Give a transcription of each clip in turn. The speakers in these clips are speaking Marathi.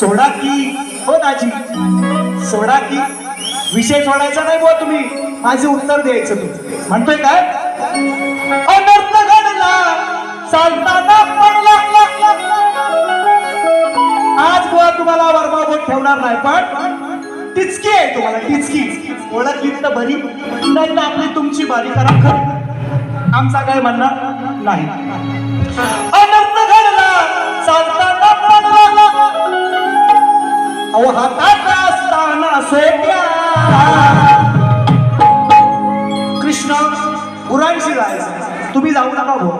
सोडा की हो दाजी. सोडा की. विषय सोडायचा नाही बुवा तुम्ही. माझे उत्तर द्यायचं तू म्हणतोय काय? अनर्थ घडला चालताना पडला आज बुवा तुम्हाला वर्माबोट ठेवणार नाही पण टिचकी आहे तुम्हाला टिचकी. ओळखली तर बरी नाही तर आपली तुमची बारी. करा आमचा काय म्हणणार नाही. अहो हातात असताना सोप्या कृष्ण गुरांशी जायचं तुम्ही जाऊ नका भाऊ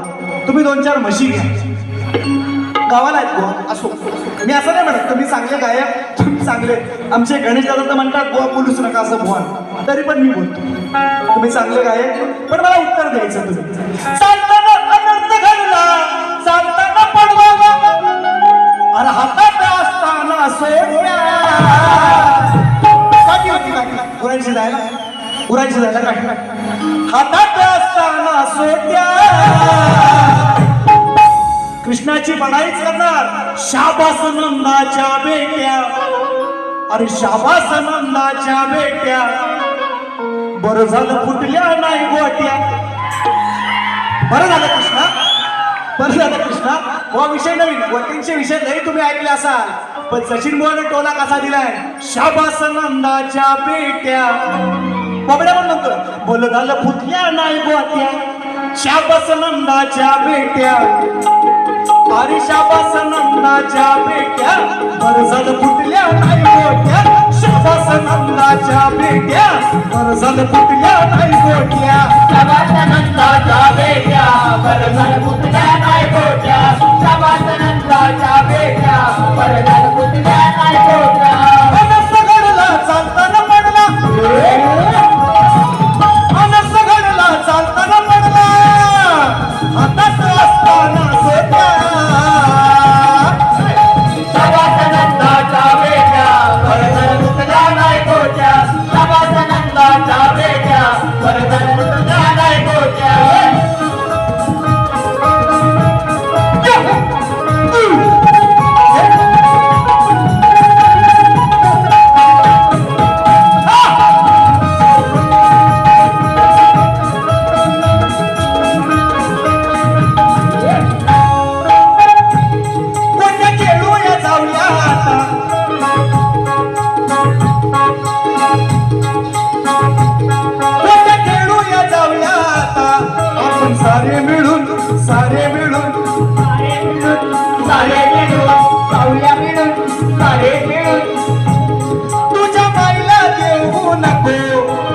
तुम्ही दोन चार म्हशी घ्या. गावाला आहेत बुवा असो. मी असं नाही म्हणत तुम्ही चांगले गायक तुम्ही चांगले. आमचे गणेश दादा तर म्हणतात बुवा बोलूच नका असं बुवा. तरी पण मी बोलतो. तुम्ही चांगले गायक पण मला उत्तर द्यायचं तुम्ही. चालताना अनर्थ घडला चालताना पडवा अरे हातात असताना सोड्या होती जायला? गुरांशी जायला काय? हातात असताना सोट्या कृष्णाची बनाईच करणार शाबास नंदाच्या बेट्या. अरे शाबास नंदाच्या बेट्या. बरं झालं फुटल्या नाही गोट्या. बरं झालं बरं झालं कृष्णा. हा विषय नवीन. वतींचे विषय नाही तुम्ही ऐकले असाल. पण सचिन मोहन टोला कसा दिलाय? शाबास नंदाच्या बेट्या. बबड्या पण म्हणतो बोल झालं फुटल्या नाही गोत्या शाबास नंदाच्या बेट्या. अरे शाबास नंदाच्या बेट्या. बरं झालं फुटल्या नाही नंदाच्या बेट्या बरं झालं फुटल्या नाही गोट्या नंदाच्या बेट्या बरगड कुठल्या नाही गोट्या नंदाच्या बेट्या नाही गोट्या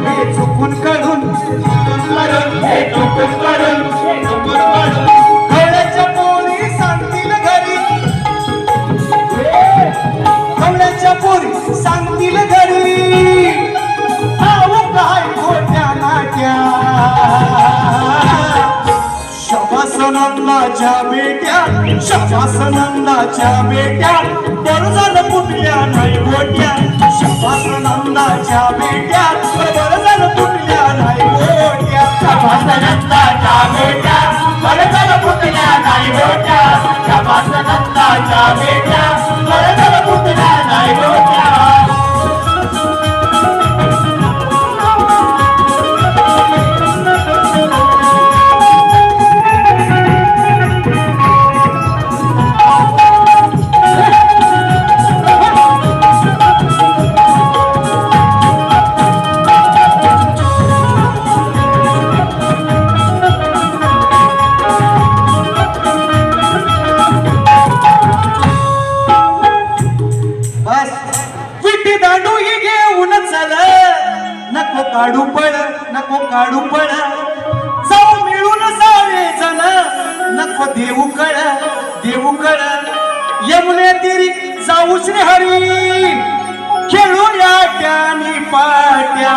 हे चुकून करून हे चुकून करून कवड्याच्या पोरी सांगतील घरी. कवड्याच्या पोरी सांगतील घरी. आऊ काय खोट्या नाट्या. शपासनंदाच्या बेट्या बरं झालं कुठल्या नाही गोट्या. शपासनंदाच्या बेट्या बरं झालं कुठल्या नाही गोट्या. शपासनंदाच्या बेट्या बरगड पुतल्या नाही गोट्या. शपासनंदाच्या बेट्या बरगड नको काढू नको काढू पळ जाऊ मिळून जावे जण नको देऊ कळ देऊ कळ. यमुने तिरी जाऊ श्री हरी खेळूया ट्यानी पाट्या.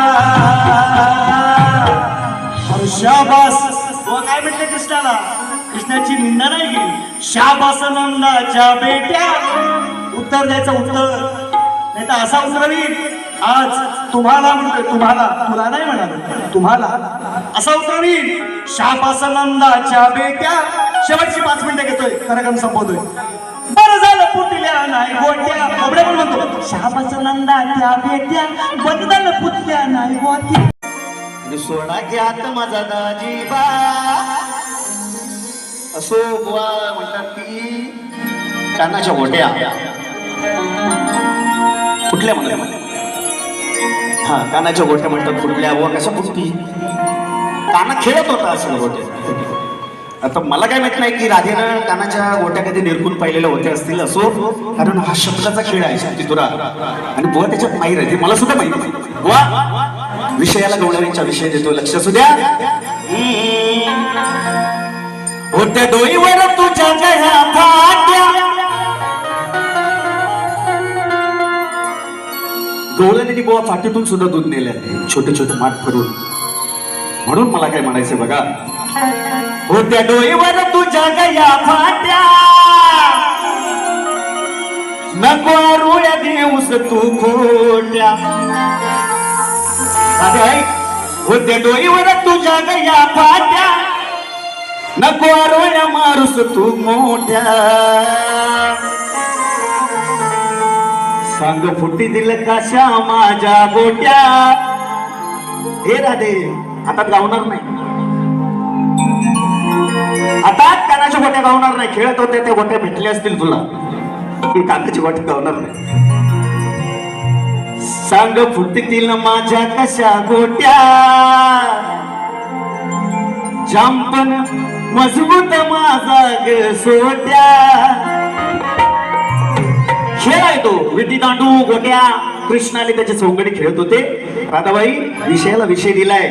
शाबास काय म्हणते कृष्णाला? कृष्णाची निंदा नाही केली. शाबास नंदाच्या बेट्या. उत्तर द्यायचं उत्तर. नाही तर असा उत्तर येईल. आज तुम्हाला म्हणतोय तुम्हाला तुला नाही म्हणाल तुम्हाला असा उत्तर येईल शाबास बेट्या शेवटची पाच मिनिटं घेतोय कार्यक्रम संपवतोय. बरं झालं पुटल्या नाही गोट्या. कोबड्या पण म्हणतो. शापासनंदाच्या नंदा त्या बदल पुतल्या नाही गोट्या. सोडा घ्यात माझा दाजीबा. असो बुवा म्हणतात की कानाच्या गोट्या. कुठल्या म्हणतात? हा कानाच्या गोट्या म्हणतात फुटल्या व कशा फुटती? काना खेळत होता असं गोट्या आता मला काय माहीत नाही की राधेनं कानाच्या गोट्या कधी निरकून पाहिलेल्या होत्या असतील असो कारण हा शब्दाचा खेळ आहे शक्ती तुरा आणि बुवा त्याच्यात माहीर आहे मला सुद्धा माहिती बुवा विषयाला गवणाऱ्यांच्या विषय देतो लक्ष असू द्या. होत्या डोईवर तुझ्या गवळणीने बुवा फाटीतून सुद्धा दूध नेले छोटे छोटे माठ भरून. म्हणून मला काय म्हणायचं बघा. होत्या डोईवर तुझ्या गया फाट्या. नको रुळ्या देऊस तू खोट्या. होत्या डोईवर तुझ्या गया फाट्या. नको रुळ्या मारूस तू मोठ्या. सांग फुटी दिल कशा माझ्या गोट्या? हे राधे आता गावणार नाही. आता कानाच्या गोट्या गावणार नाही. खेळत होते त्या गोट्या भेटल्या असतील तुला. पण कानाची गोट्या गावणार नाही. सांग फुटतील माझ्या कशा गोट्या? जांपण मजबूत माझा ग सोट्या. खेळ आहे तो विटी दांडू गोट्या. कृष्णाने त्याचे सोंगडी खेळत होते. राधाबाई विषयाला विषय दिलाय.